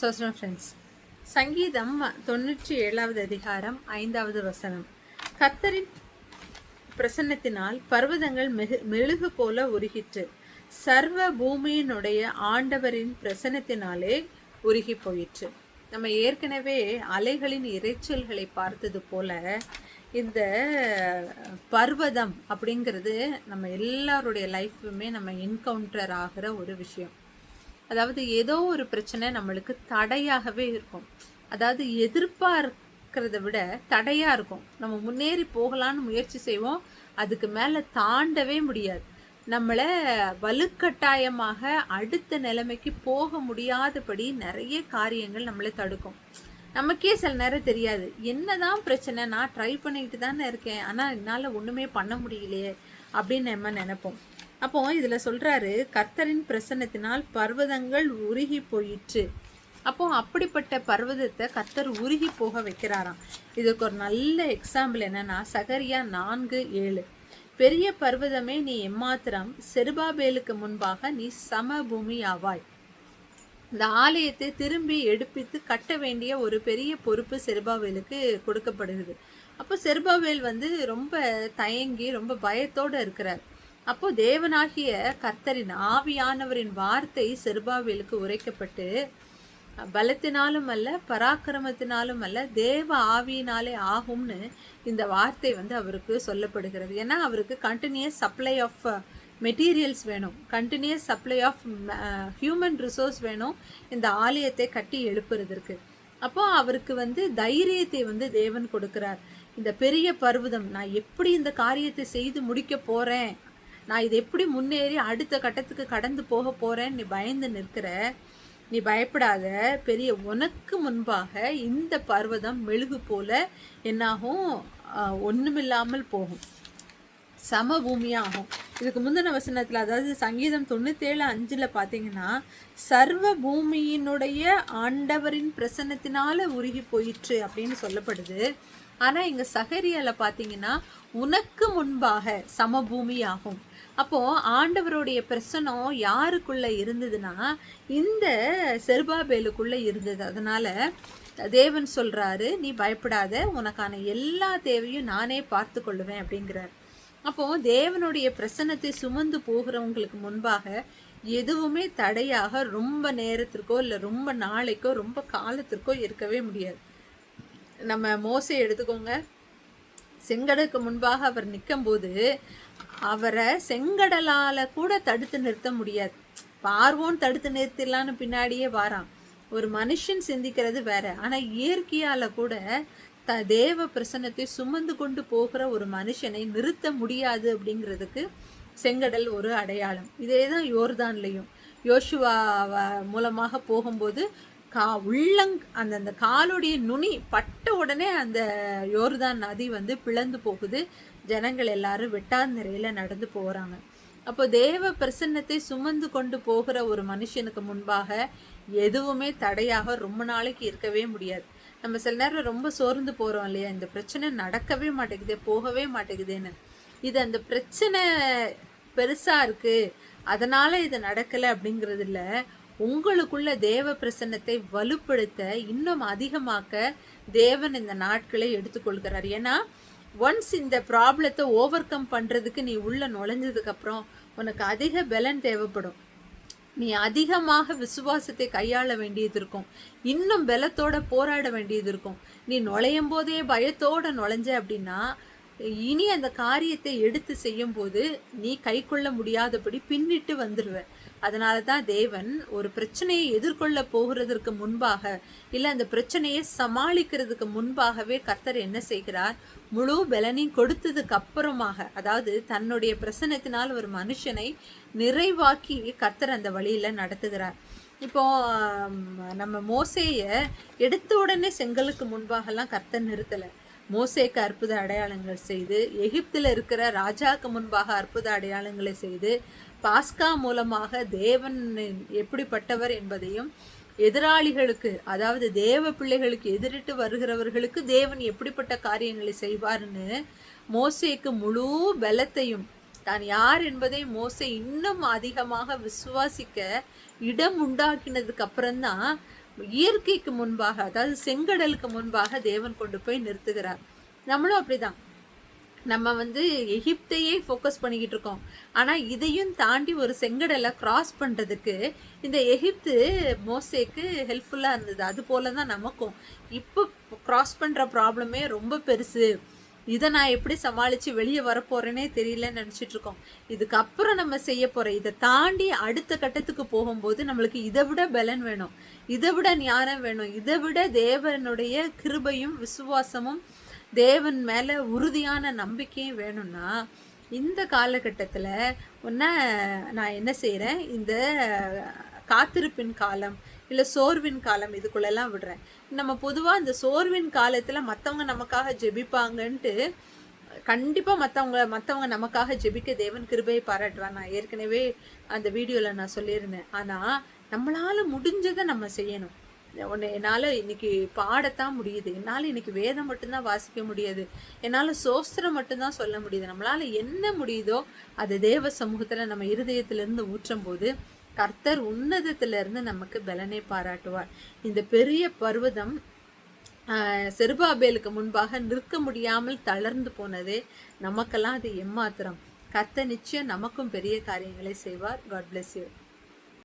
சோசனம் friends சங்கீதம் தொண்ணூற்றி ஏழாவது அதிகாரம் ஐந்தாவது வசனம். கர்த்தரின் பிரசன்னத்தினால் பர்வதங்கள் மெகு மெழுகு போல உருகிற்று. சர்வ பூமியினுடைய ஆண்டவரின் பிரசன்னத்தினாலே உருகி போயிற்று. நம்ம ஏற்கனவே அலைகளின் இரைச்சல்களை பார்த்தது போல இந்த பர்வதம் அப்படிங்கிறது நம்ம எல்லாருடைய லைஃப்புமே நம்ம என்கவுண்டர் ஆகிற ஒரு விஷயம். அதாவது ஏதோ ஒரு பிரச்சனை நம்மளுக்கு தடையாகவே இருக்கும். அதாவது எதிர்பார்க்கிறத விட தடையாக இருக்கும். நம்ம முன்னேறி போகலான்னு முயற்சி செய்வோம். அதுக்கு மேலே தாண்டவே முடியாது. நம்மளை வலுக்கட்டாயமாக அடுத்த நிலைமைக்கு போக முடியாதபடி நிறைய காரியங்கள் நம்மளை தடுக்கும். நமக்கே சில நேரம் தெரியாது. என்னதான் பிரச்சனை? நான் ட்ரை பண்ணிக்கிட்டு தானே இருக்கேன். ஆனால் என்னால் ஒன்றுமே பண்ண முடியலையே அப்படின்னு நம்ம நினைப்போம். அப்போ இதில் சொல்கிறாரு கர்த்தரின் பிரசன்னத்தினால் பர்வதங்கள் உருகி போயிற்று. அப்போ அப்படிப்பட்ட பர்வதத்தை கர்த்தர் உருகி போக வைக்கிறாராம். இதுக்கு ஒரு நல்ல எக்ஸாம்பிள் என்னன்னா சகரியா நான்கு ஏழு. பெரிய பர்வதமே நீ எம்மாத்திரம் செருபாபேலுக்கு முன்பாக நீ சமபூமி ஆவாய் இந்த ஆலயத்தை திரும்பி எடுப்பித்து கட்ட வேண்டிய ஒரு பெரிய பொறுப்பு செருபாவேலுக்கு கொடுக்கப்படுகிறது. அப்போ செருபாவேல் வந்து ரொம்ப தயங்கி ரொம்ப பயத்தோடு இருக்கிறார். அப்போ தேவனாகிய கர்த்தரின் ஆவியானவரின் வார்த்தை செருபாவியலுக்கு உரைக்கப்பட்டு பலத்தினாலும் அல்ல பராக்கிரமத்தினாலும் அல்ல தேவ ஆவியினாலே ஆகும்னு இந்த வார்த்தை வந்து அவருக்கு சொல்லப்படுகிறது. ஏன்னா அவருக்கு கண்டினியூஸ் சப்ளை ஆஃப் மெட்டீரியல்ஸ் வேணும். Continuous supply of human resource வேணும். இந்த ஆலயத்தை கட்டி எழுப்புறதற்கு. அப்போ அவருக்கு வந்து தைரியத்தை வந்து தேவன் கொடுக்கிறார். இந்த பெரிய பர்வதம் நான் எப்படி இந்த காரியத்தை செய்து முடிக்க போறேன் நான் இது எப்படி முன்னேறி அடுத்த கட்டத்துக்கு கடந்து போக போகிறேன்னு நீ பயந்து நிற்கிற நீ பயப்படாத. பெரிய உனக்கு முன்பாக இந்த பர்வதம் மெழுகு போல என்னாகும்? ஒன்றுமில்லாமல் போகும். சம பூமியாகும். இதுக்கு முந்தின வசனத்தில் அதாவது சங்கீதம் தொண்ணூத்தேழு அஞ்சில் பார்த்தீங்கன்னா சர்வ பூமியினுடைய ஆண்டவரின் பிரசன்னத்தினால உருகி போயிற்று அப்படின்னு சொல்லப்படுது. ஆனால் இங்கே சகரியால் பார்த்தீங்கன்னா உனக்கு முன்பாக சமபூமியாகும் அப்போது ஆண்டவருடைய பிரசனம் யாருக்குள்ளே இருந்ததுன்னா இந்த செருபாபேலுக்குள்ளே இருந்தது. அதனால் தேவன் சொல்கிறாரு நீ பயப்படாத உனக்கான எல்லா தேவையும் நானே பார்த்து கொள்ளுவேன் அப்படிங்கிறார். அப்போது தேவனுடைய பிரசன்னத்தை சுமந்து போகிறவங்களுக்கு முன்பாக எதுவுமே தடையாக ரொம்ப நேரத்திற்கோ இல்லை ரொம்ப நாளைக்கோ ரொம்ப காலத்திற்கோ இருக்கவே முடியாது. நம்ம மோசை எடுத்துக்கோங்க. செங்கடலுக்கு முன்பாக அவர் நிற்கும்போது அவரை செங்கடலால் கூட தடுத்து நிறுத்த முடியாது. பார்வோன் தடுத்து நிறுத்திடலான்னு பின்னாடியே வாரான். ஒரு மனுஷன் சிந்திக்கிறது வேற. ஆனா இயற்கையால கூட த தேவ பிரசன்னத்தை சுமந்து கொண்டு போகிற ஒரு மனுஷனை நிறுத்த முடியாது அப்படிங்கிறதுக்கு செங்கடல் ஒரு அடையாளம். இதே தான் யோர்தான்லேயும். யோசுவா மூலமாக போகும்போது கா உள்ளங் அந்த அந்த காலுடைய நுனி பட்ட உடனே அந்த யோர்தான் நதி வந்து பிளந்து போகுது. ஜனங்கள் எல்லாரும் வெட்டாந்தரையில் நடந்து போகிறாங்க அப்போ தேவ பிரசன்னத்தை சுமந்து கொண்டு போகிற ஒரு மனுஷனுக்கு முன்பாக எதுவுமே தடையாக ரொம்ப நாளைக்கு இருக்கவே முடியாது. நம்ம சில நேரம் ரொம்ப சோர்ந்து போகிறோம் இல்லையா? இந்த பிரச்சனை நடக்கவே மாட்டேங்குதே போகவே மாட்டேங்குதேன்னு. இது அந்த பிரச்சனை பெருசாக இருக்குது அதனால் இது நடக்கலை அப்படிங்கிறது இல்லை உங்களுக்குள்ள தேவ பிரசன்னத்தை வலுப்படுத்த இன்னும் அதிகமாக்க தேவன் இந்த நாட்களை எடுத்துக்கொள்கிறார். ஏன்னா ஒன்ஸ் இந்த ப்ராப்ளத்தை ஓவர் கம் பண்ணுறதுக்கு நீ உள்ளே நுழைஞ்சதுக்கப்புறம் உனக்கு அதிக பலன் தேவைப்படும். நீ அதிகமாக விசுவாசத்தை கையாள வேண்டியது இருக்கும். இன்னும் பலத்தோட போராட வேண்டியது இருக்கும். நீ நுழையும் போதே பயத்தோட நுழைஞ்ச அப்படின்னா இனி அந்த காரியத்தை எடுத்து செய்யும் போது நீ கை கொள்ள முடியாதபடி பின்னிட்டு வந்துடுவ அதனால தான் தேவன் ஒரு பிரச்சனையை எதிர்கொள்ள போகிறதற்கு முன்பாக இல்லை அந்த பிரச்சனையை சமாளிக்கிறதுக்கு முன்பாகவே கர்த்தர் என்ன செய்கிறார்? முழு பலனையும் கொடுத்ததுக்கு அப்புறமாக அதாவது தன்னுடைய பிரசனத்தினால் ஒரு மனுஷனை நிறைவாக்கி கர்த்தர் அந்த வழியில் நடத்துகிறார். இப்போ நம்ம மோசையை எடுத்த உடனே செங்கலுக்கு முன்பாகலாம் கர்த்தர் நிறுத்தலை. மோசேக்கு அற்புத அடையாளங்கள் செய்து எகிப்தில் இருக்கிற ராஜாக்கு முன்பாக அற்புத அடையாளங்களை செய்து பாஸ்கா மூலமாக தேவன் எப்படிப்பட்டவர் என்பதையும் எதிராளிகளுக்கு அதாவது தேவ பிள்ளைகளுக்கு எதிரிட்டு வருகிறவர்களுக்கு தேவன் எப்படிப்பட்ட காரியங்களை செய்வார்னு மோசேக்கு முழு பலத்தையும் தான் யார் என்பதை மோசை இன்னும் அதிகமாக விசுவாசிக்க இடம் உண்டாக்கினதுக்கு அப்புறம்தான் இயற்கைக்கு முன்பாக அதாவது செங்கடலுக்கு முன்பாக தேவன் கொண்டு போய் நிறுத்துகிறார். நம்மளும் அப்படிதான். நம்ம வந்து எகிப்தையே ஃபோக்கஸ் பண்ணிக்கிட்டு இருக்கோம். ஆனால் இதையும் தாண்டி ஒரு செங்கடலை கிராஸ் பண்ணுறதுக்கு இந்த எகிப்து மோசேக்கு ஹெல்ப்ஃபுல்லாக இருந்தது. அது போல தான் நமக்கும். இப்போ கிராஸ் பண்ணுற ப்ராப்ளமே ரொம்ப பெருசு. இதை நான் எப்படி சமாளித்து வெளியே வரப்போகிறேனே தெரியலன்னு நினச்சிட்டு இருக்கோம். இதுக்கப்புறம் நம்ம செய்ய போகிற இதை தாண்டி அடுத்த கட்டத்துக்கு போகும்போது நம்மளுக்கு இதை விட பலன் வேணும். இதை விட ஞானம் வேணும். இதை விட தேவனுடைய கிருபையும் விசுவாசமும் தேவன் மேலே உறுதியான நம்பிக்கையும் வேணும்னா இந்த காலகட்டத்தில் ஒன்று நான் என்ன செய்கிறேன் இந்த காத்திருப்பின் காலம் இல்லை சோர்வின் காலம் இதுக்குள்ளெல்லாம் விடுறேன். நம்ம பொதுவாக இந்த சோர்வின் காலத்தில் மற்றவங்க நமக்காக ஜெபிப்பாங்கன்ட்டு கண்டிப்பாக மற்றவங்க மற்றவங்க நமக்காக ஜெபிக்க தேவன் கிருபையை பாராட்டுவான் நான் ஏற்கனவே அந்த வீடியோவில் நான் சொல்லியிருந்தேன். ஆனால் நம்மளால் முடிஞ்சதை நம்ம செய்யணும். ஒன்று என்னால் இன்னைக்கு பாடத்தான் முடியுது. என்னால் இன்னைக்கு வேதம் மட்டும்தான் வாசிக்க முடியாது. என்னால் சோஸ்திரம் மட்டும்தான் சொல்ல முடியுது. நம்மளால் என்ன முடியுதோ அது தேவ சமூகத்தில் நம்ம இருதயத்திலேருந்து ஊற்றும் போது கர்த்தர் உன்னதத்திலிருந்து நமக்கு பலனை பாராட்டுவார். இந்த பெரிய பர்வதம் செருபாபேலுக்கு முன்பாக நிற்க முடியாமல் தளர்ந்து போனது நமக்கெல்லாம் அது எம்மாத்திரம். கர்த்தர் நிச்சயம் நமக்கும் பெரிய காரியங்களை செய்வார். God bless you